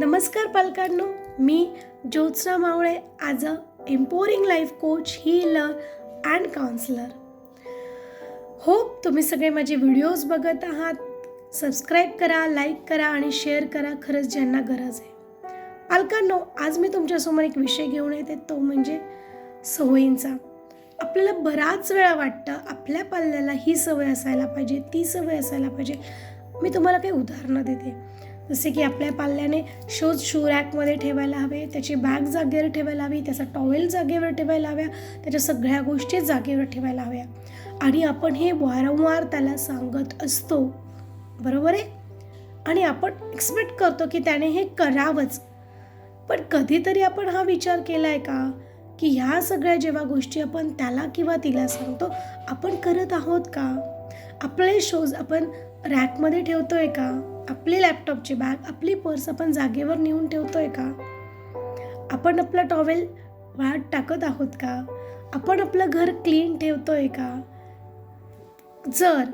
नमस्कार पालकांनो मी Jyotsna Mawale as a empowering life coach healer and counsellor hope तुम्ही सगळे माझे व्हिडिओज बघत आहात. सबस्क्राईब करा लाईक करा आणि शेअर करा खरंच ज्यांना गरज आहे. पालकांनो आज मी तुमच्यासमोर एक विषय घेऊन येते तो म्हणजे सवयींचा. आपल्याला बराच वेळा वाटतं आपल्या पाल्याला ही सवय असायला पाहिजे ती सवय असायला पाहिजे. मी तुम्हाला काही उदाहरणं देते. जसे की आपल्या पाल्याने शूज शू रॅकमध्ये ठेवायला हवे त्याची बॅग जागेवर ठेवायला हवी त्याचा टॉवेल जागेवर ठेवायला हव्या त्याच्या सगळ्या गोष्टी जागेवर ठेवायला हव्या. आणि आपण हे वारंवार त्याला सांगत असतो. बरोबर आहे? आणि आपण एक्सपेक्ट करतो की त्याने हे करावंच. पण कधीतरी आपण हा विचार केला आहे का? की ह्या सगळ्या जेव्हा गोष्टी आपण त्याला किंवा तिला सांगतो आपण करत आहोत का? आपले शोज आपण रॅकमध्ये ठेवतो आहे का? आपली लॅपटॉपची बॅग आपली पर्स आपण जागेवर नेऊन ठेवतोय का? आपण आपलं टॉवेल वाट टाकत आहोत का? आपण आपलं घर क्लीन ठेवतोय का? जर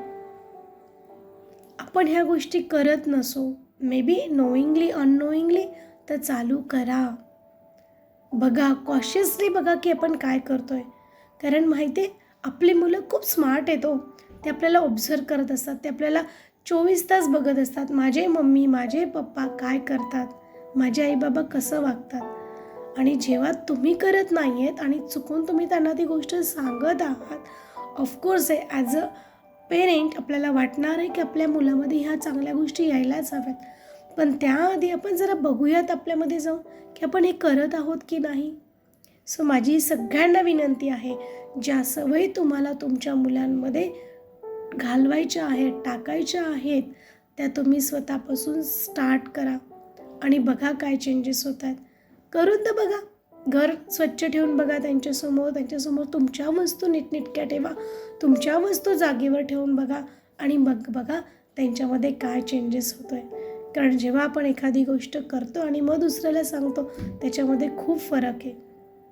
आपण ह्या गोष्टी करत नसो मे बी नोईंगली अननोईंगली तर चालू करा. बघा कॉशियसली बघा की आपण काय करतोय. कारण माहिती आहे आपली मुलं खूप स्मार्ट आहेत हो. ते आपल्याला ऑब्झर्व करत असतात. ते आपल्याला चोवीस तास बघत असतात. माझे मम्मी माझे पप्पा काय करतात? माझे आई बाबा कसं वागतात? आणि जेव्हा तुम्ही करत नाही आहेत आणि चुकून तुम्ही त्यांना ती गोष्ट सांगत आहात ऑफकोर्स आहे ॲज अ पेरेंट आपल्याला वाटणार आहे की आपल्या मुलामध्ये ह्या चांगल्या गोष्टी यायलाच हव्यात. पण त्याआधी आपण जरा बघूयात आपल्यामध्ये जाऊन की आपण हे करत आहोत की नाही. सो माझी सगळ्यांना विनंती आहे ज्या सवयी तुम्हाला तुमच्या मुलांमध्ये घालवायच्या आहेत टाकायच्या आहेत त्या तुम्ही स्वतःपासून स्टार्ट करा. आणि बघा काय चेंजेस होत आहेत करून तर बघा. घर स्वच्छ ठेवून बघा त्यांच्यासमोर त्यांच्यासमोर तुमच्या वस्तू नीटनेटक्या ठेवा. तुमच्या वस्तू जागेवर ठेवून बघा. आणि मग बघा त्यांच्यामध्ये काय चेंजेस होतो आहे कारण जेव्हा आपण एखादी गोष्ट करतो आणि मग दुसऱ्याला सांगतो त्याच्यामध्ये खूप फरक आहे.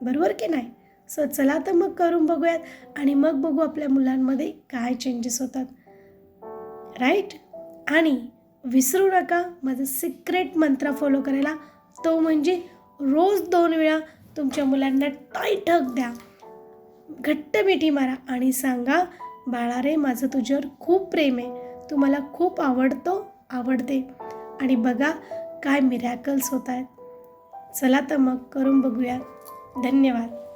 बरोबर की नाही? सो चला तर मग करून बघूयात आणि मग बघू आपल्या मुलांमध्ये काय चेंजेस होतात. राईट आणि विसरू नका माझं सिक्रेट मंत्र फॉलो करायला. तो म्हणजे रोज दोन वेळा तुमच्या मुलांना टाईट हक द्या. घट्ट मिठी मारा आणि सांगा बाळा रे माझं तुझ्यावर खूप प्रेम आहे. तू मला खूप आवडतो आवडते. आणि बघा काय मिरॅकल्स होत आहेत. चला तर मग करून बघूया धन्यवाद.